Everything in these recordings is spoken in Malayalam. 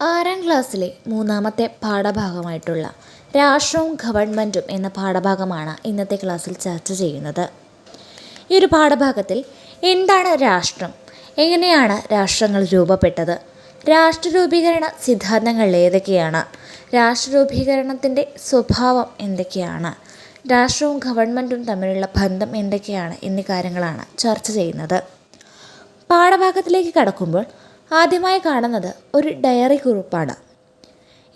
ആറാം ക്ലാസ്സിലെ മൂന്നാമത്തെ പാഠഭാഗമായിട്ടുള്ള രാഷ്ട്രവും ഗവൺമെന്റും എന്ന പാഠഭാഗമാണ് ഇന്നത്തെ ക്ലാസ്സിൽ ചർച്ച ചെയ്യുന്നത്. ഈ ഒരു പാഠഭാഗത്തിൽ എന്താണ് രാഷ്ട്രം? എങ്ങനെയാണ് രാഷ്ട്രങ്ങൾ രൂപപ്പെട്ടത്? രാഷ്ട്രരൂപീകരണ സിദ്ധാന്തങ്ങൾ ഏതൊക്കെയാണ്? രാഷ്ട്രരൂപീകരണത്തിന്റെ സ്വഭാവം എന്തൊക്കെയാണ്? രാഷ്ട്രവും ഗവൺമെന്റും തമ്മിലുള്ള ബന്ധം എന്തൊക്കെയാണ് എന്നീ കാര്യങ്ങളാണ് ചർച്ച ചെയ്യുന്നത്. പാഠഭാഗത്തിലേക്ക് കടക്കുമ്പോൾ ആദ്യമായി കാണുന്നത് ഒരു ഡയറി കുറിപ്പാണ്.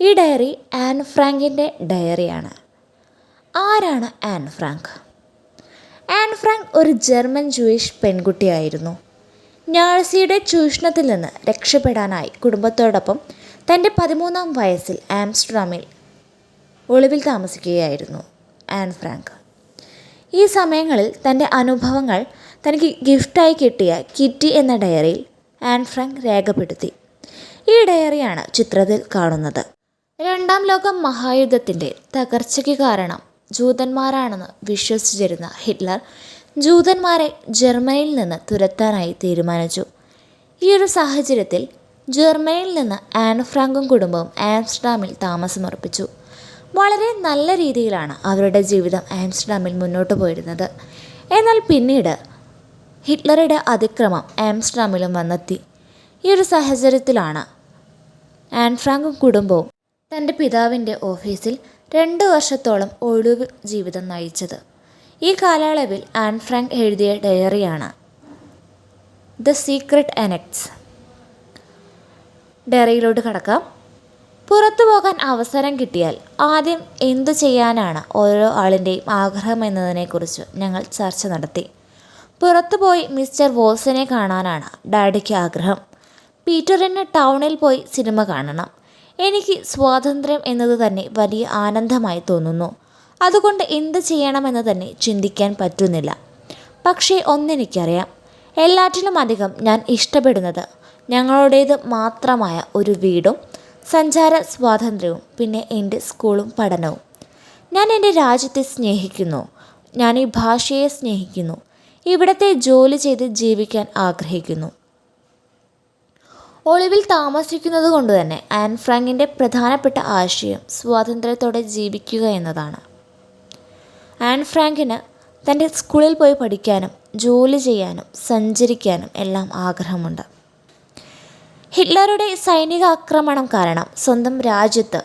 ഈ ഡയറി ആൻ ഫ്രാങ്കിന്റെ ഡയറിയാണ്. ആരാണ് ആൻ ഫ്രാങ്ക്? ആൻ ഫ്രാങ്ക് ഒരു ജർമ്മൻ ജൂയിഷ് പെൺകുട്ടിയായിരുന്നു. നാഴ്സിയുടെ ചൂഷണത്തിൽ നിന്ന് രക്ഷപ്പെടാനായി കുടുംബത്തോടൊപ്പം തന്റെ പതിമൂന്നാം വയസ്സിൽ ആംസ്റ്റർഡാമിൽ ഒളിവിൽ താമസിക്കുകയായിരുന്നു ആൻ ഫ്രാങ്ക്. ഈ സമയങ്ങളിൽ തന്റെ അനുഭവങ്ങൾ തനിക്ക് ഗിഫ്റ്റായി കിട്ടിയ കിറ്റി എന്ന ഡയറിയിൽ ആൻ ഫ്രാങ്ക് രേഖപ്പെടുത്തി. ഈ ഡയറിയാണ് ചിത്രത്തിൽ കാണുന്നത്. രണ്ടാം ലോക മഹായുദ്ധത്തിന്റെ തകർച്ചയ്ക്ക് കാരണം ജൂതന്മാരാണെന്ന് വിശ്വസിച്ചിരുന്ന ഹിറ്റ്ലർ ജൂതന്മാരെ ജർമ്മനിയിൽ നിന്ന് തുരത്താനായി തീരുമാനിച്ചു. ഈ ഒരു സാഹചര്യത്തിൽ ജർമ്മനിയിൽ നിന്ന് ആൻ ഫ്രാങ്കും കുടുംബവും ആംസ്റ്റർഡാമിൽ താമസമുറപ്പിച്ചു വളരെ നല്ല രീതിയിലാണ് അവരുടെ ജീവിതം ആംസ്റ്റർഡാമിൽ മുന്നോട്ട് പോയിരുന്നത്. എന്നാൽ പിന്നീട് ഹിറ്റ്ലറുടെ അതിക്രമം ആംസ്റ്റർഡാമിലും വന്നെത്തി. ഈ ഒരു സാഹചര്യത്തിലാണ് ആൻ ഫ്രാങ്കും കുടുംബവും തന്റെ പിതാവിന്റെ ഓഫീസിൽ രണ്ട് വർഷത്തോളം ഒഴിവ് ജീവിതം നയിച്ചത്. ഈ കാലയളവിൽ ആൻ ഫ്രാങ്ക് എഴുതിയ ഡയറിയാണ് ദ സീക്രട്ട് അനക്ട്സ് ഡയറിയിലോട്ട് കടക്കാം. പുറത്തു പോകാൻ അവസരം കിട്ടിയാൽ ആദ്യം എന്തു ചെയ്യാനാണ് ഓരോ ആളിന്റെയും ആഗ്രഹം എന്നതിനെക്കുറിച്ച് ഞങ്ങൾ ചർച്ച നടത്തി. പുറത്തുപോയി മിസ്റ്റർ വോൾസനെ കാണാനാണ് ഡാഡിക്ക് ആഗ്രഹം. പീറ്ററിന് ടൗണിൽ പോയി സിനിമ കാണണം. എനിക്ക് സ്വാതന്ത്ര്യം എന്നത് തന്നെ വലിയ ആനന്ദമായി തോന്നുന്നു. അതുകൊണ്ട് എന്ത് ചെയ്യണമെന്ന് തന്നെ ചിന്തിക്കാൻ പറ്റുന്നില്ല. പക്ഷേ ഒന്നെനിക്കറിയാം. എല്ലാറ്റിലും അധികം ഞാൻ ഇഷ്ടപ്പെടുന്നത് ഞങ്ങളുടേത് മാത്രമായ ഒരു വീടും സഞ്ചാര സ്വാതന്ത്ര്യവും പിന്നെ എന്റെ സ്കൂളും പഠനവും. ഞാൻ എന്റെ രാജ്യത്തെ സ്നേഹിക്കുന്നു. ഞാൻ ഈ ഭാഷയെ സ്നേഹിക്കുന്നു. ഇവിടത്തെ ജോലി ചെയ്ത് ജീവിക്കാൻ ആഗ്രഹിക്കുന്നു. ഒളിവിൽ താമസിക്കുന്നത് കൊണ്ട് തന്നെ ആൻ ഫ്രാങ്കിന്റെ പ്രധാനപ്പെട്ട ആശയം സ്വാതന്ത്ര്യത്തോടെ ജീവിക്കുക എന്നതാണ്. ആൻ ഫ്രാങ്കിന് തന്റെ സ്കൂളിൽ പോയി പഠിക്കാനും ജോലി ചെയ്യാനും സഞ്ചരിക്കാനും എല്ലാം ആഗ്രഹമുണ്ട്. ഹിറ്റ്ലറുടെ സൈനിക ആക്രമണം കാരണം സ്വന്തം രാജ്യത്ത്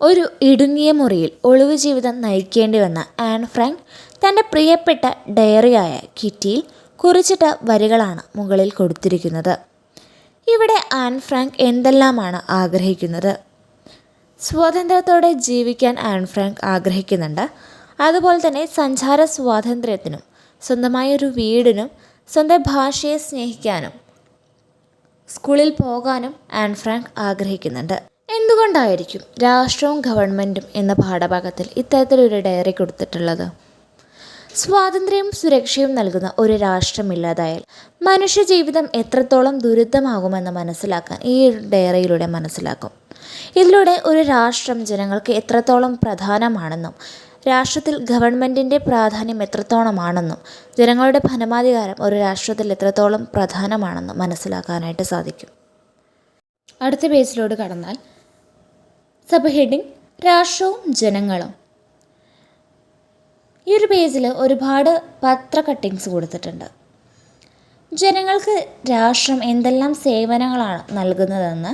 ഒരു ഇടുങ്ങിയ മുറിയിൽ ഒളിവ് ജീവിതം നയിക്കേണ്ടി വന്ന ആൻ ഫ്രാങ്ക് തന്റെ പ്രിയപ്പെട്ട ഡയറിയായ കിറ്റിയിൽ കുറിച്ചിട്ട വരികളാണ് മുകളിൽ കൊടുത്തിരിക്കുന്നത്. ഇവിടെ ആൻ ഫ്രാങ്ക് എന്തെല്ലാമാണ് ആഗ്രഹിക്കുന്നത്? സ്വാതന്ത്ര്യത്തോടെ ജീവിക്കാൻ ആൻ ഫ്രാങ്ക് ആഗ്രഹിക്കുന്നുണ്ട്. അതുപോലെ തന്നെ സഞ്ചാര സ്വാതന്ത്ര്യത്തിനും സ്വന്തമായ ഒരു വീടിനും സ്വന്തം ഭാഷയെ സ്നേഹിക്കാനും സ്കൂളിൽ പോകാനും ആൻ ഫ്രാങ്ക് ആഗ്രഹിക്കുന്നുണ്ട്. എന്തുകൊണ്ടായിരിക്കും രാഷ്ട്രവും ഗവൺമെന്റും എന്ന പാഠഭാഗത്തിൽ ഇത്തരത്തിലൊരു ഡയറി കൊടുത്തിട്ടുള്ളത്? സ്വാതന്ത്ര്യവും സുരക്ഷയും നൽകുന്ന ഒരു രാഷ്ട്രമില്ലാതായാൽ മനുഷ്യജീവിതം എത്രത്തോളം ദുരിതമാകുമെന്ന് മനസ്സിലാക്കാൻ ഈ ഡയറിയിലൂടെ മനസ്സിലാക്കും. ഇതിലൂടെ ഒരു രാഷ്ട്രം ജനങ്ങൾക്ക് എത്രത്തോളം പ്രധാനമാണെന്നും രാഷ്ട്രത്തിൽ ഗവൺമെന്റിന്റെ പ്രാധാന്യം എത്രത്തോളമാണെന്നും ജനങ്ങളുടെ പരമാധികാരം ഒരു രാഷ്ട്രത്തിൽ എത്രത്തോളം പ്രധാനമാണെന്നും മനസ്സിലാക്കാനായിട്ട് സാധിക്കും. അടുത്ത പേജിലോട് കടന്നാൽ സബ് ഹെഡിങ് രാഷ്ട്രവും ജനങ്ങളും. ഈ ഒരു പേജിൽ ഒരുപാട് പത്ര കട്ടിങ്സ് കൊടുത്തിട്ടുണ്ട്. ജനങ്ങൾക്ക് രാഷ്ട്രം എന്തെല്ലാം സേവനങ്ങളാണ് നൽകുന്നതെന്ന്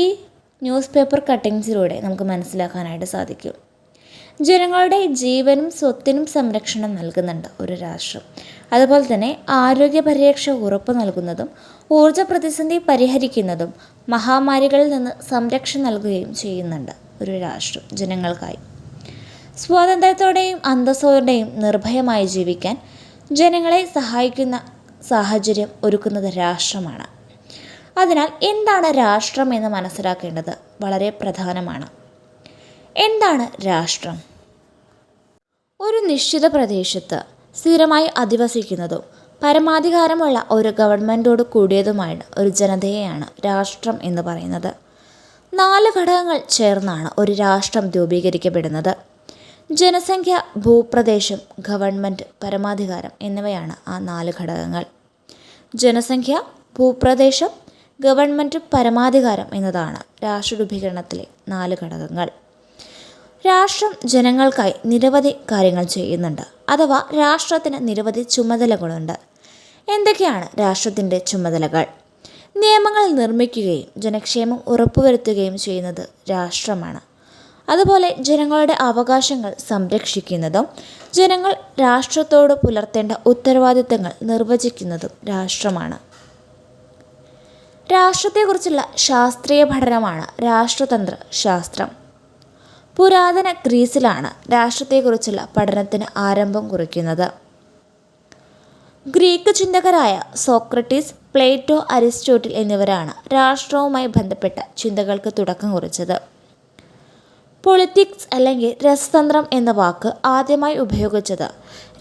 ഈ ന്യൂസ് പേപ്പർ കട്ടിങ്സിലൂടെ നമുക്ക് മനസ്സിലാക്കാനായിട്ട് സാധിക്കും. ജനങ്ങളുടെ ജീവനും സ്വത്തിനും സംരക്ഷണം നൽകുന്നുണ്ട് ഒരു രാഷ്ട്രം. അതുപോലെ തന്നെ ആരോഗ്യ പരിരക്ഷ ഉറപ്പ് നൽകുന്നതും ഊർജ പ്രതിസന്ധി പരിഹരിക്കുന്നതും മഹാമാരികളിൽ നിന്ന് സംരക്ഷണം നൽകുകയും ചെയ്യുന്നുണ്ട് ഒരു രാഷ്ട്രം ജനങ്ങൾക്കായി. സ്വാതന്ത്ര്യത്തോടെയും അന്തസ്സോടെയും നിർഭയമായി ജീവിക്കാൻ ജനങ്ങളെ സഹായിക്കുന്ന സാഹചര്യം ഒരുക്കുന്നത് രാഷ്ട്രമാണ്. അതിനാൽ എന്താണ് രാഷ്ട്രം എന്ന് മനസ്സിലാക്കേണ്ടത് വളരെ പ്രധാനമാണ്. എന്താണ് രാഷ്ട്രം? ഒരു നിശ്ചിത പ്രദേശത്ത് സ്ഥിരമായി അധിവസിക്കുന്നതും പരമാധികാരമുള്ള ഒരു ഗവൺമെന്റോട് കൂടിയതുമായ ഒരു ജനതയെയാണ് രാഷ്ട്രം എന്ന് പറയുന്നത്. നാല് ഘടകങ്ങൾ ചേർന്നാണ് ഒരു രാഷ്ട്രം രൂപീകരിക്കപ്പെടുന്നത്. ജനസംഖ്യ ഭൂപ്രദേശം ഗവൺമെന്റ് പരമാധികാരം എന്നിവയാണ് ആ നാല് ഘടകങ്ങൾ. ജനസംഖ്യ ഭൂപ്രദേശം ഗവൺമെന്റ് പരമാധികാരം എന്നതാണ് രാഷ്ട്രരൂപീകരണത്തിലെ നാല് ഘടകങ്ങൾ. രാഷ്ട്രം ജനങ്ങൾക്കായി നിരവധി കാര്യങ്ങൾ ചെയ്യുന്നുണ്ട്. അഥവാ രാഷ്ട്രത്തിന് നിരവധി ചുമതലകളുണ്ട്. എന്തൊക്കെയാണ് രാഷ്ട്രത്തിന്റെ ചുമതലകൾ? നിയമങ്ങൾ നിർമ്മിക്കുകയും ജനക്ഷേമം ഉറപ്പുവരുത്തുകയും ചെയ്യുന്നത് രാഷ്ട്രമാണ്. അതുപോലെ ജനങ്ങളുടെ അവകാശങ്ങൾ സംരക്ഷിക്കുന്നതും ജനങ്ങൾ രാഷ്ട്രത്തോട് പുലർത്തേണ്ട ഉത്തരവാദിത്തങ്ങൾ നിർവചിക്കുന്നതും രാഷ്ട്രമാണ്. രാഷ്ട്രത്തെക്കുറിച്ചുള്ള ശാസ്ത്രീയ പഠനമാണ് രാഷ്ട്രതന്ത്ര ശാസ്ത്രം. പുരാതന ഗ്രീസിലാണ് രാഷ്ട്രത്തെക്കുറിച്ചുള്ള പഠനത്തിന് ആരംഭം കുറിക്കുന്നത്. ഗ്രീക്ക് ചിന്തകരായ സോക്രട്ടീസ് പ്ലേറ്റോ അരിസ്റ്റോട്ടിൽ എന്നിവരാണ് രാഷ്ട്രവുമായി ബന്ധപ്പെട്ട ചിന്തകൾക്ക് തുടക്കം കുറിച്ചത്. പൊളിറ്റിക്സ് അല്ലെങ്കിൽ രസതന്ത്രം എന്ന വാക്ക് ആദ്യമായി ഉപയോഗിച്ചത്.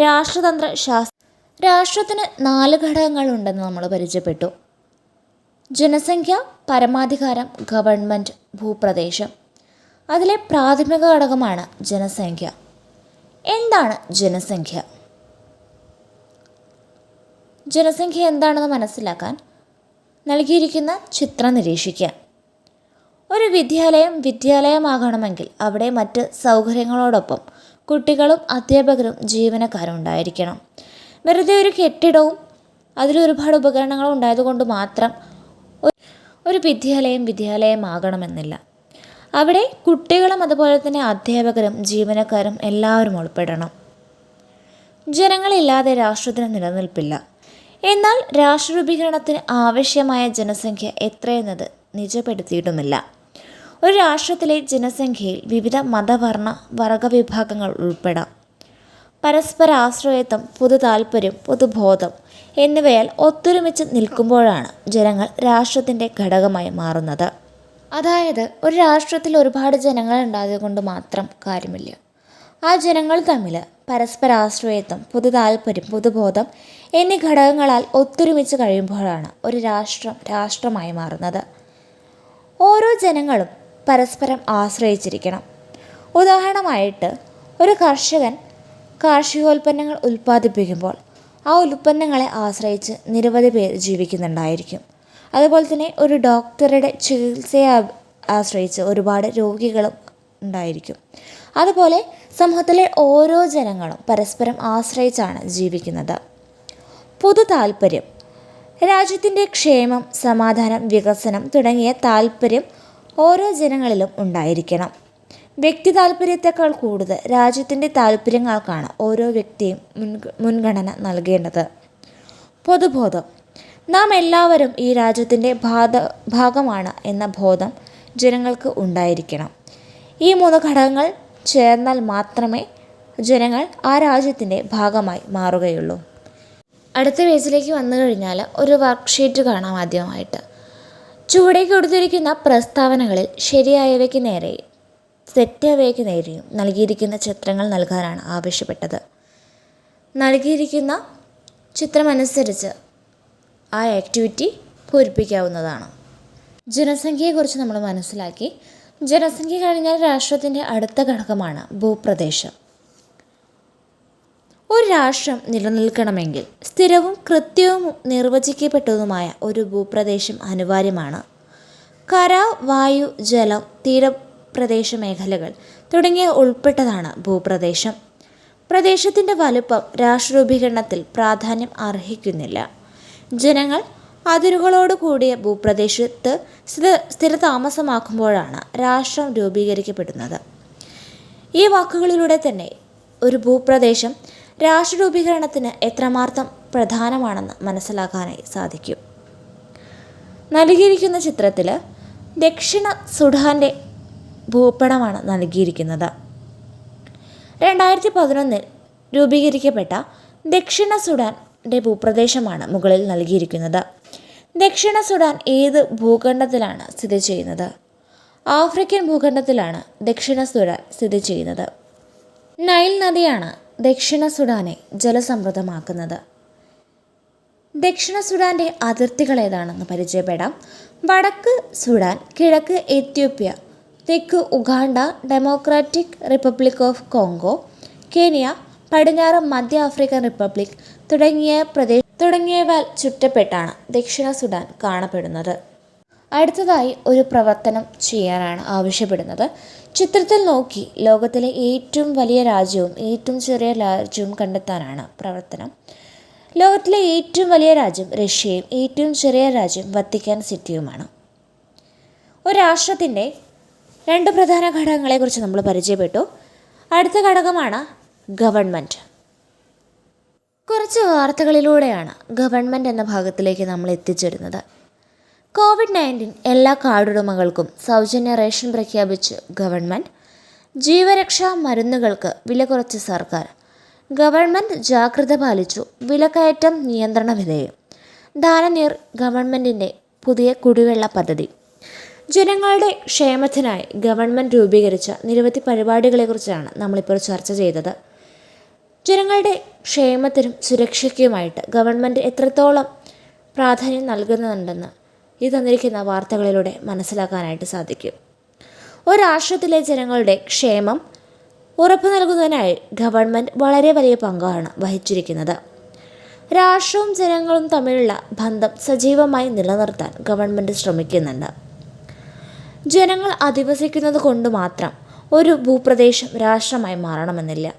രാഷ്ട്രതന്ത്ര ശാസ്ത്ര രാഷ്ട്രത്തിന് നാല് ഘടകങ്ങളുണ്ടെന്ന് നമ്മൾ പരിചയപ്പെട്ടു. ജനസംഖ്യ പരമാധികാരം ഗവൺമെന്റ് ഭൂപ്രദേശം. അതിലെ പ്രാഥമിക ഘടകമാണ് ജനസംഖ്യ. എന്താണ് ജനസംഖ്യ? ജനസംഖ്യ എന്താണെന്ന് മനസ്സിലാക്കാൻ നൽകിയിരിക്കുന്ന ചിത്രം നിരീക്ഷിക്കുക ഒരു വിദ്യാലയം വിദ്യാലയമാകണമെങ്കിൽ അവിടെ മറ്റ് സൗകര്യങ്ങളോടൊപ്പം കുട്ടികളും അധ്യാപകരും ജീവനക്കാരും ഉണ്ടായിരിക്കണം. വെറുതെ ഒരു കെട്ടിടവും അതിലൊരുപാട് ഉപകരണങ്ങളും ഉണ്ടായതുകൊണ്ട് മാത്രം ഒരു- വിദ്യാലയം വിദ്യാലയമാകണമെന്നില്ല. അവിടെ കുട്ടികളും അതുപോലെ തന്നെ അധ്യാപകരും ജീവനക്കാരും എല്ലാവരും ഉൾപ്പെടണം. ജനങ്ങളില്ലാതെ രാഷ്ട്രത്തിന് നിലനിൽപ്പില്ല. എന്നാൽ രാഷ്ട്രരൂപീകരണത്തിന് ആവശ്യമായ ജനസംഖ്യ എത്രയെന്നത് നിജപ്പെടുത്തിയിട്ടുമില്ല. ഒരു രാഷ്ട്രത്തിലെ ജനസംഖ്യയിൽ വിവിധ മതവർണ വർഗവിഭാഗങ്ങൾ ഉൾപ്പെടാം. പരസ്പര ആശ്രയത്വം പൊതു താൽപ്പര്യം പൊതുബോധം എന്നിവയാൽ ഒത്തൊരുമിച്ച് നിൽക്കുമ്പോഴാണ് ജനങ്ങൾ രാഷ്ട്രത്തിന്റെ ഘടകമായി മാറുന്നത്. അതായത് ഒരു രാഷ്ട്രത്തിൽ ഒരുപാട് ജനങ്ങൾ ഉണ്ടായതുകൊണ്ട് മാത്രം കാര്യമില്ല. ആ ജനങ്ങൾ തമ്മിൽ പരസ്പര ആശ്രയത്വം പൊതു താൽപ്പര്യം പൊതുബോധം എന്നീ ഘടകങ്ങളാൽ ഒത്തൊരുമിച്ച് കഴിയുമ്പോഴാണ് ഒരു രാഷ്ട്രം രാഷ്ട്രമായി മാറുന്നത്. ഓരോ ജനങ്ങളും പരസ്പരം ആശ്രയിച്ചിരിക്കണം. ഉദാഹരണമായിട്ട് ഒരു കർഷകൻ കാർഷികോൽപ്പന്നങ്ങൾ ഉൽപ്പാദിപ്പിക്കുമ്പോൾ ആ ഉൽപ്പന്നങ്ങളെ ആശ്രയിച്ച് നിരവധി പേർ ജീവിക്കുന്നുണ്ടായിരിക്കും. അതുപോലെ തന്നെ ഒരു ഡോക്ടറുടെ ചികിത്സയെ ആശ്രയിച്ച് ഒരുപാട് രോഗികളും ഉണ്ടായിരിക്കും. അതുപോലെ സമൂഹത്തിലെ ഓരോ ജനങ്ങളും പരസ്പരം ആശ്രയിച്ചാണ് ജീവിക്കുന്നത്. പൊതു താൽപ്പര്യം രാജ്യത്തിന്റെ ക്ഷേമം സമാധാനം വികസനം തുടങ്ങിയ താൽപ്പര്യം ഓരോ ജനങ്ങളിലും ഉണ്ടായിരിക്കണം. വ്യക്തി താല്പര്യത്തെക്കാൾ കൂടുതൽ രാജ്യത്തിന്റെ താല്പര്യങ്ങൾക്കാണ് ഓരോ വ്യക്തിയും മുൻ മുൻഗണന നൽകേണ്ടത്. പൊതുബോധം. നാം എല്ലാവരും ഈ രാജ്യത്തിന്റെ ഭാഗ ഭാഗമാണ് എന്ന ബോധം ജനങ്ങൾക്ക് ഉണ്ടായിരിക്കണം. ഈ മൂന്ന് ഘടകങ്ങൾ ചേർന്നാൽ മാത്രമേ ജനങ്ങൾ ആ രാജ്യത്തിന്റെ ഭാഗമായി മാറുകയുള്ളൂ. അടുത്ത പേജിലേക്ക് വന്നു കഴിഞ്ഞാൽ ഒരു വർക്ക്ഷീറ്റ് കാണാം ആദ്യമായിട്ട്. ചുവടേക്ക് കൊടുത്തിരിക്കുന്ന പ്രസ്താവനകളിൽ ശരിയായവയ്ക്ക് നേരെയും തെറ്റായവയ്ക്ക് നേരെയും നൽകിയിരിക്കുന്ന ചിത്രങ്ങൾ നൽകാനാണ് ആവശ്യപ്പെട്ടത്. നൽകിയിരിക്കുന്ന ചിത്രമനുസരിച്ച് ആ ആക്ടിവിറ്റി പൂരിപ്പിക്കാവുന്നതാണ്. ജനസംഖ്യയെക്കുറിച്ച് നമ്മൾ മനസ്സിലാക്കി. ജനസംഖ്യ കഴിഞ്ഞാൽ രാഷ്ട്രത്തിന്റെ അടുത്ത ഘടകമാണ് ഭൂപ്രദേശം. ഒരു രാഷ്ട്രം നിലനിൽക്കണമെങ്കിൽ സ്ഥിരവും കൃത്യവും നിർവചിക്കപ്പെട്ടതുമായ ഒരു ഭൂപ്രദേശം അനിവാര്യമാണ്. കര വായു ജലം തീരപ്രദേശ മേഖലകൾ തുടങ്ങിയ ഉൾപ്പെട്ടതാണ് ഭൂപ്രദേശം. പ്രദേശത്തിന്റെ വലുപ്പം രാഷ്ട്രരൂപീകരണത്തിൽ പ്രാധാന്യം അർഹിക്കുന്നില്ല. ജനങ്ങൾ അതിരുകളോട് കൂടിയ ഭൂപ്രദേശത്ത് സ്ഥിര സ്ഥിരതാമസമാക്കുമ്പോഴാണ് രാഷ്ട്രം രൂപീകരിക്കപ്പെടുന്നത്. ഈ വാക്കുകളിലൂടെ തന്നെ ഒരു ഭൂപ്രദേശം രാഷ്ട്രരൂപീകരണത്തിന് എത്രമാത്രം പ്രധാനമാണെന്ന് മനസ്സിലാക്കാനായി സാധിക്കും. നൽകിയിരിക്കുന്ന ചിത്രത്തിൽ ദക്ഷിണ സുഡാന്റെ ഭൂപടമാണ് നൽകിയിരിക്കുന്നത്. രണ്ടായിരത്തി പതിനൊന്നിൽ രൂപീകരിക്കപ്പെട്ട ദക്ഷിണ സുഡാന്റെ ഭൂപ്രദേശമാണ് മുകളിൽ നൽകിയിരിക്കുന്നത്. ദക്ഷിണ സുഡാൻ ഏത് ഭൂഖണ്ഡത്തിലാണ് സ്ഥിതി ചെയ്യുന്നത്? ആഫ്രിക്കൻ ഭൂഖണ്ഡത്തിലാണ് ദക്ഷിണ സുഡാൻ സ്ഥിതി ചെയ്യുന്നത്. നൈൽ നദിയാണ് ദക്ഷിണ സുഡാനെ ജലസമൃദ്ധമാക്കുന്നത്. ദക്ഷിണ സുഡാന്റെ അതിർത്തികൾ ഏതാണെന്ന് പരിചയപ്പെടാം. വടക്ക് സുഡാൻ കിഴക്ക് എത്യോപ്യ തെക്ക് Uganda democratic republic of Congo Kenya പടിഞ്ഞാറ് മധ്യ ആഫ്രിക്കൻ റിപ്പബ്ലിക് തുടങ്ങിയ പ്രദേശ തുടങ്ങിയവ ചുറ്റപ്പെട്ടാണ് ദക്ഷിണ സുഡാൻ കാണപ്പെടുന്നത്. അടുത്തതായി ഒരു പ്രവർത്തനം ചെയ്യാനാണ് ആവശ്യപ്പെടുന്നത്. ചിത്രത്തിൽ നോക്കി ലോകത്തിലെ ഏറ്റവും വലിയ രാജ്യവും ഏറ്റവും ചെറിയ രാജ്യവും കണ്ടെത്താനാണ് പ്രവർത്തനം. ലോകത്തിലെ ഏറ്റവും വലിയ രാജ്യം റഷ്യയും ഏറ്റവും ചെറിയ രാജ്യം വത്തിക്കാൻ സിറ്റിയുമാണ്. ഒരു രാഷ്ട്രത്തിന്റെ രണ്ട് പ്രധാന ഘടകങ്ങളെക്കുറിച്ച് നമ്മൾ പരിചയപ്പെട്ടു. അടുത്ത ഘടകമാണ് ഗവൺമെന്റ് കുറച്ച് വാർത്തകളിലൂടെയാണ് ഗവൺമെന്റ് എന്ന ഭാഗത്തിലേക്ക് നമ്മൾ എത്തിച്ചേരുന്നത്. കോവിഡ് നയന്റീൻ എല്ലാ കാർഡുടമകൾക്കും സൗജന്യ റേഷൻ പ്രഖ്യാപിച്ച് ഗവൺമെന്റ് ജീവരക്ഷാ മരുന്നുകൾക്ക് വില കുറച്ച് സർക്കാർ. ഗവൺമെന്റ് ജാഗ്രത പാലിച്ചു വിലക്കയറ്റം നിയന്ത്രണ വിധേയം. ദാനനീർ ഗവൺമെന്റിന്റെ പുതിയ കുടിവെള്ള പദ്ധതി. ജനങ്ങളുടെ ക്ഷേമത്തിനായി ഗവൺമെന്റ് രൂപീകരിച്ച നിരവധി പരിപാടികളെക്കുറിച്ചാണ് നമ്മളിപ്പോൾ ചർച്ച ചെയ്തത്. ജനങ്ങളുടെ ക്ഷേമത്തിനും സുരക്ഷയ്ക്കുമായിട്ട് ഗവൺമെന്റ് എത്രത്തോളം പ്രാധാന്യം നൽകുന്നുണ്ടെന്ന് ഈ തന്നിരിക്കുന്ന വാർത്തകളിലൂടെ മനസ്സിലാക്കാനായിട്ട് സാധിക്കും. ഒരു രാഷ്ട്രത്തിലെ ജനങ്ങളുടെ ക്ഷേമം ഉറപ്പു നൽകുന്നതിനായി ഗവൺമെന്റ് വളരെ വലിയ പങ്കാണ് വഹിച്ചിരിക്കുന്നത്. രാഷ്ട്രവും ജനങ്ങളും തമ്മിലുള്ള ബന്ധം സജീവമായി നിലനിർത്താൻ ഗവൺമെന്റ് ശ്രമിക്കുന്നുണ്ട്. ജനങ്ങൾ അധിവസിക്കുന്നത് കൊണ്ട് മാത്രം ഒരു ഭൂപ്രദേശം രാഷ്ട്രമായി മാറണമെന്നില്ല.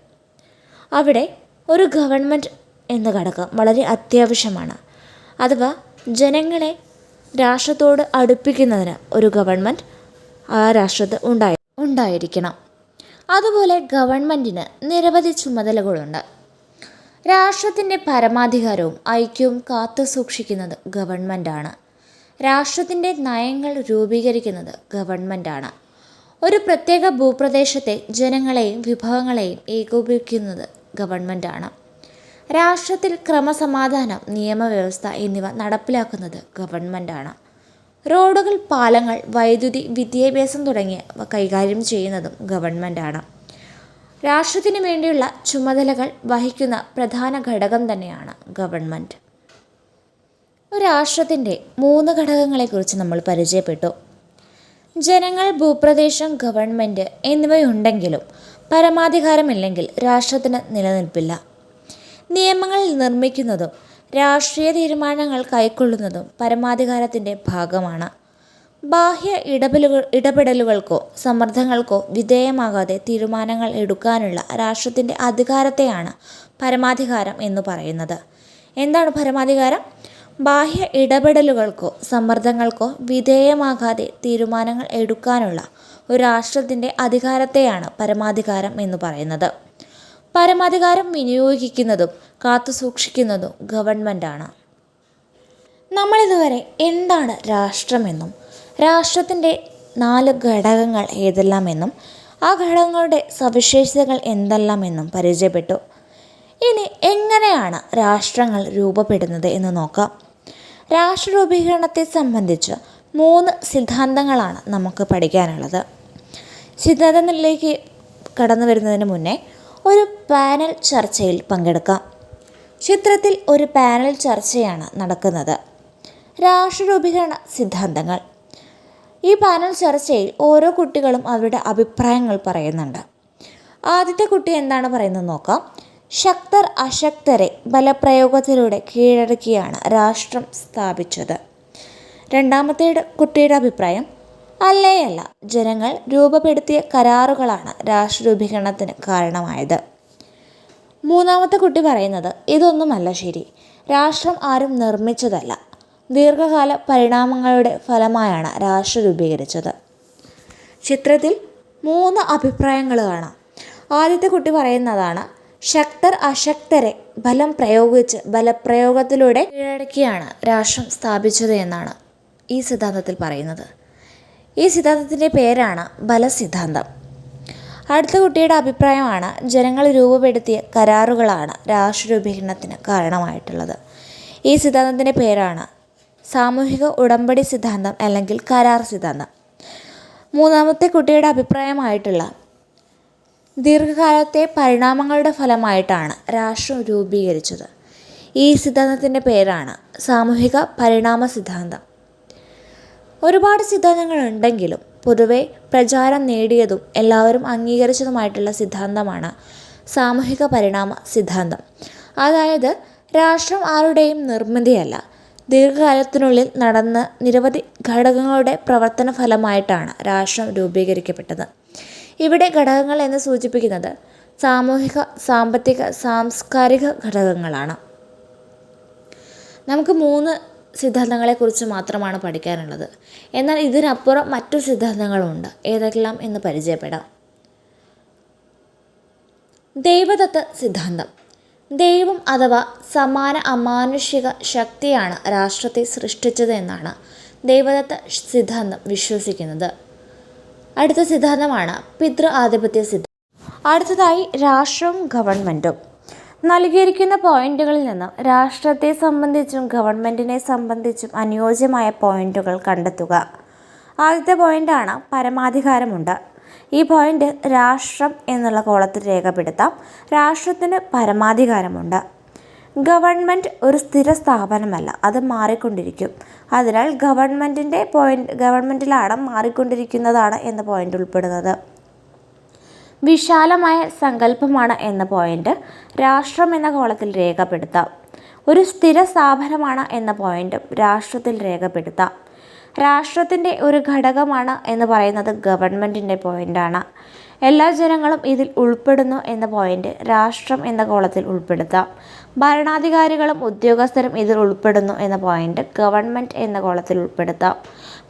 അവിടെ ഒരു ഗവൺമെന്റ് എന്ന ഘടകം വളരെ അത്യാവശ്യമാണ്. അഥവാ ജനങ്ങളെ രാഷ്ട്രത്തോട് അടുപ്പിക്കുന്നതിന് ഒരു ഗവൺമെന്റ് ആ രാഷ്ട്രത്ത് ഉണ്ടായി ഉണ്ടായിരിക്കണം. അതുപോലെ ഗവൺമെന്റിന് നിരവധി ചുമതലകളുണ്ട്. രാഷ്ട്രത്തിന്റെ പരമാധികാരവും ഐക്യവും കാത്തു സൂക്ഷിക്കുന്നത് ഗവൺമെന്റാണ് രാഷ്ട്രത്തിന്റെ നയങ്ങൾ രൂപീകരിക്കുന്നത് ഗവൺമെന്റാണ് ഒരു പ്രത്യേക ഭൂപ്രദേശത്തെ ജനങ്ങളെയും വിഭവങ്ങളെയും ഏകോപിപ്പിക്കുന്നത് ഗവൺമെന്റാണ് രാഷ്ട്രത്തിൽ ക്രമസമാധാനം നിയമവ്യവസ്ഥ എന്നിവ നടപ്പിലാക്കുന്നത് ഗവൺമെന്റാണ് റോഡുകൾ പാലങ്ങൾ വൈദ്യുതി വിദ്യാഭ്യാസം തുടങ്ങിയവ കൈകാര്യം ചെയ്യുന്നതും ഗവൺമെന്റാണ് രാഷ്ട്രത്തിന് വേണ്ടിയുള്ള ചുമതലകൾ വഹിക്കുന്ന പ്രധാന ഘടകം തന്നെയാണ് ഗവൺമെന്റ് ഒരു രാഷ്ട്രത്തിന്റെ മൂന്ന് ഘടകങ്ങളെക്കുറിച്ച് നമ്മൾ പരിചയപ്പെട്ടു. ജനങ്ങൾ ഭൂപ്രദേശം ഗവൺമെന്റ് എന്നിവയുണ്ടെങ്കിലും പരമാധികാരമില്ലെങ്കിൽ രാഷ്ട്രത്തിന് നിലനിൽപ്പില്ല. നിയമങ്ങൾ നിർമ്മിക്കുന്നതും രാഷ്ട്രീയ തീരുമാനങ്ങൾ കൈക്കൊള്ളുന്നതും പരമാധികാരത്തിന്റെ ഭാഗമാണ്. ബാഹ്യ ഇടപെലുകൾ ഇടപെടലുകൾക്കോ സമ്മർദ്ദങ്ങൾക്കോ വിധേയമാകാതെ തീരുമാനങ്ങൾ എടുക്കാനുള്ള രാഷ്ട്രത്തിന്റെ അധികാരത്തെയാണ് പരമാധികാരം എന്ന് പറയുന്നത്. എന്താണ് പരമാധികാരം? ബാഹ്യ ഇടപെടലുകൾക്കോ സമ്മർദ്ദങ്ങൾക്കോ വിധേയമാകാതെ തീരുമാനങ്ങൾ എടുക്കാനുള്ള ഒരു രാഷ്ട്രത്തിന്റെ അധികാരത്തെയാണ് പരമാധികാരം എന്ന് പറയുന്നത്. പരമാധികാരം വിനിയോഗിക്കുന്നതും കാത്തുസൂക്ഷിക്കുന്നതും ഗവൺമെന്റാണ് നമ്മളിതുവരെ എന്താണ് രാഷ്ട്രമെന്നും രാഷ്ട്രത്തിന്റെ നാല് ഘടകങ്ങൾ ഏതെല്ലാമെന്നും ആ ഘടകങ്ങളുടെ സവിശേഷതകൾ എന്തെല്ലാമെന്നും പരിചയപ്പെട്ടു. ഇനി എങ്ങനെയാണ് രാഷ്ട്രങ്ങൾ രൂപപ്പെടുന്നത് എന്ന് നോക്കാം. രാഷ്ട്ര രൂപീകരണത്തെ സംബന്ധിച്ച് മൂന്ന് സിദ്ധാന്തങ്ങളാണ് നമുക്ക് പഠിക്കാനുള്ളത്. സിദ്ധാന്തങ്ങളിലേക്ക് കടന്നു വരുന്നതിന് മുന്നേ ഒരു പാനൽ ചർച്ചയിൽ പങ്കെടുക്കാം. ചിത്രത്തിൽ ഒരു പാനൽ ചർച്ചയാണ് നടക്കുന്നത്. രാഷ്ട്രരൂപീകരണ സിദ്ധാന്തങ്ങൾ. ഈ പാനൽ ചർച്ചയിൽ ഓരോ കുട്ടികളും അവരുടെ അഭിപ്രായങ്ങൾ പറയുന്നുണ്ട്. ആദ്യത്തെ കുട്ടി എന്താണ് പറയുന്നത് നോക്കാം. ശക്തർ അശക്തരെ ബലപ്രയോഗത്തിലൂടെ കീഴടക്കിയാണ് രാഷ്ട്രം സ്ഥാപിച്ചത്. രണ്ടാമത്തെ കുട്ടിയുടെ അഭിപ്രായം. അല്ലേയല്ല ജനങ്ങൾ രൂപപ്പെടുത്തിയ കരാറുകളാണ് രാഷ്ട്രരൂപീകരണത്തിന് കാരണമായത്. മൂന്നാമത്തെ കുട്ടി പറയുന്നത് ഇതൊന്നുമല്ല ശരി. രാഷ്ട്രം ആരും നിർമ്മിച്ചതല്ല. ദീർഘകാല പരിണാമങ്ങളുടെ ഫലമായാണ് രാഷ്ട്രം രൂപീകരിച്ചത് ചിത്രത്തിൽ മൂന്ന് അഭിപ്രായങ്ങൾ കാണാം. ആദ്യത്തെ കുട്ടി പറയുന്നതാണ് ശക്തർ അശക്തരെ ബലം പ്രയോഗിച്ച് ബലപ്രയോഗത്തിലൂടെ കീഴടക്കിയാണ് രാഷ്ട്രം സ്ഥാപിച്ചത് എന്നാണ് ഈ സിദ്ധാന്തത്തിൽ പറയുന്നത്. ഈ സിദ്ധാന്തത്തിന്റെ പേരാണ് ബലസിദ്ധാന്തം. അടുത്ത കുട്ടിയുടെ അഭിപ്രായമാണ് ജനങ്ങൾ രൂപപ്പെടുത്തിയ കരാറുകളാണ് രാഷ്ട്രരൂപീകരണത്തിന് കാരണമായിട്ടുള്ളത്. ഈ സിദ്ധാന്തത്തിന്റെ പേരാണ് സാമൂഹിക ഉടമ്പടി സിദ്ധാന്തം അല്ലെങ്കിൽ കരാർ സിദ്ധാന്തം. മൂന്നാമത്തെ കുട്ടിയുടെ അഭിപ്രായമായിട്ടുള്ള ദീർഘകാലത്തെ പരിണാമങ്ങളുടെ ഫലമായിട്ടാണ് രാഷ്ട്രം രൂപീകരിച്ചത്. ഈ സിദ്ധാന്തത്തിന്റെ പേരാണ് സാമൂഹിക പരിണാമ സിദ്ധാന്തം. ഒരുപാട് സിദ്ധാന്തങ്ങൾ ഉണ്ടെങ്കിലും പൊതുവെ പ്രചാരം നേടിയതും എല്ലാവരും അംഗീകരിച്ചതുമായിട്ടുള്ള സിദ്ധാന്തമാണ് സാമൂഹിക പരിണാമ സിദ്ധാന്തം. അതായത് രാഷ്ട്രം ആരുടെയും നിർമ്മിതിയല്ല. ദീർഘകാലത്തിനുള്ളിൽ നടന്ന നിരവധി ഘടകങ്ങളുടെ പ്രവർത്തന ഫലമായിട്ടാണ് രാഷ്ട്രം രൂപീകരിക്കപ്പെട്ടത്. ഇവിടെ ഘടകങ്ങൾ എന്ന് സൂചിപ്പിക്കുന്നത് സാമൂഹിക സാമ്പത്തിക സാംസ്കാരിക ഘടകങ്ങളാണ്. നമുക്ക് മൂന്ന് സിദ്ധാന്തങ്ങളെക്കുറിച്ച് മാത്രമാണ് പഠിക്കാനുള്ളത്. എന്നാൽ ഇതിനപ്പുറം മറ്റു സിദ്ധാന്തങ്ങളുണ്ട്. ഏതെല്ലാം എന്ന് പരിചയപ്പെടാം. ദൈവദത്ത സിദ്ധാന്തം. ദൈവം അഥവാ സമാന അമാനുഷിക ശക്തിയാണ് രാഷ്ട്രത്തെ സൃഷ്ടിച്ചത് എന്നാണ് ദൈവദത്ത സിദ്ധാന്തം വിശ്വസിക്കുന്നത്. അടുത്ത സിദ്ധാന്തമാണ് പിതൃ ആധിപത്യ സിദ്ധാന്തം. അടുത്തതായി രാഷ്ട്രവും ഗവൺമെന്റും നൽകിയിരിക്കുന്ന പോയിന്റുകളിൽ നിന്നും രാഷ്ട്രത്തെ സംബന്ധിച്ചും ഗവൺമെന്റിനെ സംബന്ധിച്ചും അനുയോജ്യമായ പോയിന്റുകൾ കണ്ടെത്തുക. ആദ്യത്തെ പോയിന്റാണ് പരമാധികാരമുണ്ട്. ഈ പോയിന്റ് രാഷ്ട്രം എന്നുള്ള കോളത്തിൽ രേഖപ്പെടുത്താം. രാഷ്ട്രത്തിന് പരമാധികാരമുണ്ട്. ഗവൺമെന്റ് ഒരു സ്ഥിര സ്ഥാപനമല്ല അത് മാറിക്കൊണ്ടിരിക്കും. അതിനാൽ ഗവൺമെന്റിന്റെ പോയിന്റ് ഗവൺമെന്റിലാണ് മാറിക്കൊണ്ടിരിക്കുന്നതാണ് എന്ന പോയിന്റ് ഉൾപ്പെടുന്നത്. വിശാലമായ സങ്കല്പമാണ് എന്ന പോയിന്റ് രാഷ്ട്രം എന്ന കോളത്തിൽ രേഖപ്പെടുത്താം. ഒരു സ്ഥിര സ്ഥാപനമാണ് എന്ന പോയിന്റും രാഷ്ട്രത്തിൽ രേഖപ്പെടുത്താം. രാഷ്ട്രത്തിന്റെ ഒരു ഘടകമാണ് എന്ന് പറയുന്നത് ഗവൺമെന്റിന്റെ പോയിന്റാണ് എല്ലാ ജനങ്ങളും ഇതിൽ ഉൾപ്പെടുന്നു എന്ന പോയിന്റ് രാഷ്ട്രം എന്ന കോളത്തിൽ ഉൾപ്പെടുത്താം. ഭരണാധികാരികളും ഉദ്യോഗസ്ഥരും ഇതിൽ ഉൾപ്പെടുന്നു എന്ന പോയിന്റ് ഗവൺമെന്റ് എന്ന കോളത്തിൽ ഉൾപ്പെടുത്താം.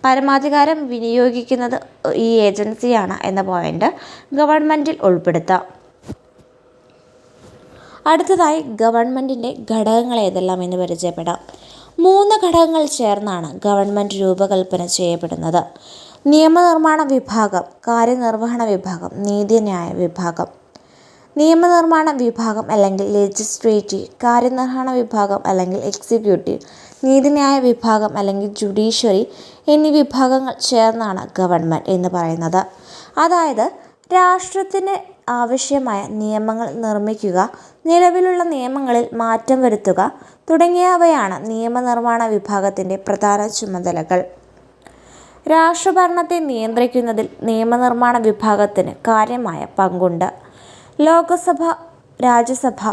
പരമാധികാരം വിനിയോഗിക്കുന്നത് ഈ ഏജൻസിയാണ് എന്ന പോയിന്റ് ഗവൺമെന്റിൽ ഉൾപ്പെടുത്താം. അടുത്തതായി ഗവൺമെന്റിന്റെ ഘടകങ്ങൾ ഏതെല്ലാം എന്ന് പരിചയപ്പെടാം. മൂന്ന് ഘടകങ്ങൾ ചേർന്നാണ് ഗവൺമെന്റ് രൂപകൽപ്പന ചെയ്യപ്പെടുന്നത്. നിയമനിർമ്മാണ വിഭാഗം കാര്യനിർവഹണ വിഭാഗം നീതിന്യായ വിഭാഗം. നിയമനിർമ്മാണ വിഭാഗം അല്ലെങ്കിൽ ലെജിസ്ലേറ്റീവ് കാര്യനിർവഹണ വിഭാഗം അല്ലെങ്കിൽ എക്സിക്യൂട്ടീവ് നീതിന്യായ വിഭാഗം അല്ലെങ്കിൽ ജുഡീഷ്യറി എന്നീ വിഭാഗങ്ങൾ ചേർന്നാണ് ഗവൺമെന്റ് എന്ന് പറയുന്നത്. അതായത് രാഷ്ട്രത്തിന് ആവശ്യമായ നിയമങ്ങൾ നിർമ്മിക്കുക നിലവിലുള്ള നിയമങ്ങളിൽ മാറ്റം വരുത്തുക തുടങ്ങിയവയാണ് നിയമനിർമ്മാണ വിഭാഗത്തിന്റെ പ്രധാന ചുമതലകൾ. രാഷ്ട്രഭരണത്തെ നിയന്ത്രിക്കുന്നതിൽ നിയമനിർമ്മാണ വിഭാഗത്തിന് കാര്യമായ പങ്കുണ്ട്. ലോകസഭ രാജ്യസഭ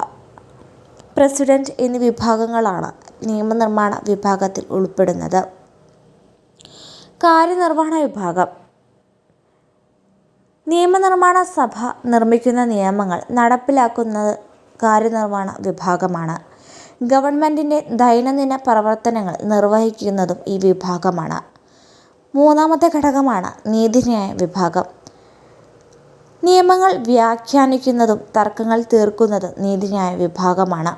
പ്രസിഡന്റ് എന്നീ വിഭാഗങ്ങളാണ് നിയമനിർമ്മാണ വിഭാഗത്തിൽ ഉൾപ്പെടുന്നത്. കാര്യനിർവഹണ വിഭാഗം. നിയമനിർമ്മാണ സഭ നിർമ്മിക്കുന്ന നിയമങ്ങൾ നടപ്പിലാക്കുന്നത് കാര്യനിർവഹണ വിഭാഗമാണ്. ഗവൺമെന്റിന്റെ ദൈനംദിന പ്രവർത്തനങ്ങൾ നിർവഹിക്കുന്നതും ഈ വിഭാഗമാണ്. മൂന്നാമത്തെ ഘടകമാണ് നീതിന്യായ വിഭാഗം. നിയമങ്ങൾ വ്യാഖ്യാനിക്കുന്നതും തർക്കങ്ങൾ തീർക്കുന്നതും നീതിന്യായ വിഭാഗമാണ്.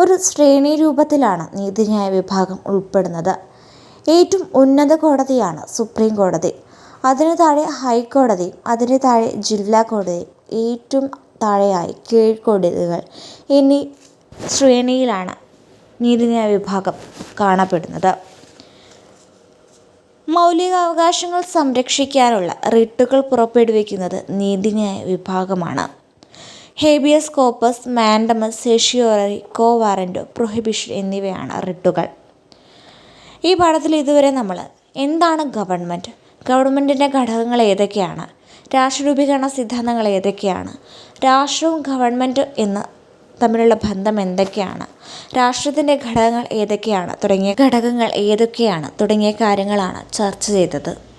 ഒരു ശ്രേണി രൂപത്തിലാണ് നീതിന്യായ വിഭാഗം ഉൾപ്പെടുന്നത്. ഏറ്റവും ഉന്നത കോടതിയാണ് സുപ്രീം കോടതി. അതിനു താഴെ ഹൈക്കോടതി അതിനു താഴെ ജില്ലാ കോടതി ഏറ്റവും താഴെയായി കീഴ്ക്കോടതികൾ എന്നീ ശ്രേണിയിലാണ് നീതിന്യായ വിഭാഗം കാണപ്പെടുന്നത്. മൗലികാവകാശങ്ങൾ സംരക്ഷിക്കാനുള്ള റിട്ടുകൾ പുറപ്പെടുവിക്കുന്നത് നീതിന്യായ വിഭാഗമാണ്. Habeas corpus mandamus certiorari quo warranto prohibition എന്നിവയാണ് റിട്ടുകൾ. ഈ പാഠത്തിൽ ഇതുവരെ നമ്മൾ എന്താണ് ഗവൺമെന്റ് ഗവൺമെന്റിന്റെ ഘടകങ്ങൾ ഏതൊക്കെയാണ്? രാഷ്ട്രരൂപീകരണ സിദ്ധാന്തങ്ങൾ ഏതൊക്കെയാണ്? രാഷ്ട്രവും ഗവൺമെന്റ് എന്ന് തമ്മിലുള്ള ബന്ധം എന്തൊക്കെയാണ്? രാഷ്ട്രത്തിന്റെ ഘടകങ്ങൾ ഏതൊക്കെയാണ്? തുടങ്ങിയ ഘടകങ്ങൾ ഏതൊക്കെയാണ്? തുടങ്ങിയ കാര്യങ്ങളാണ് ചർച്ച ചെയ്തത്.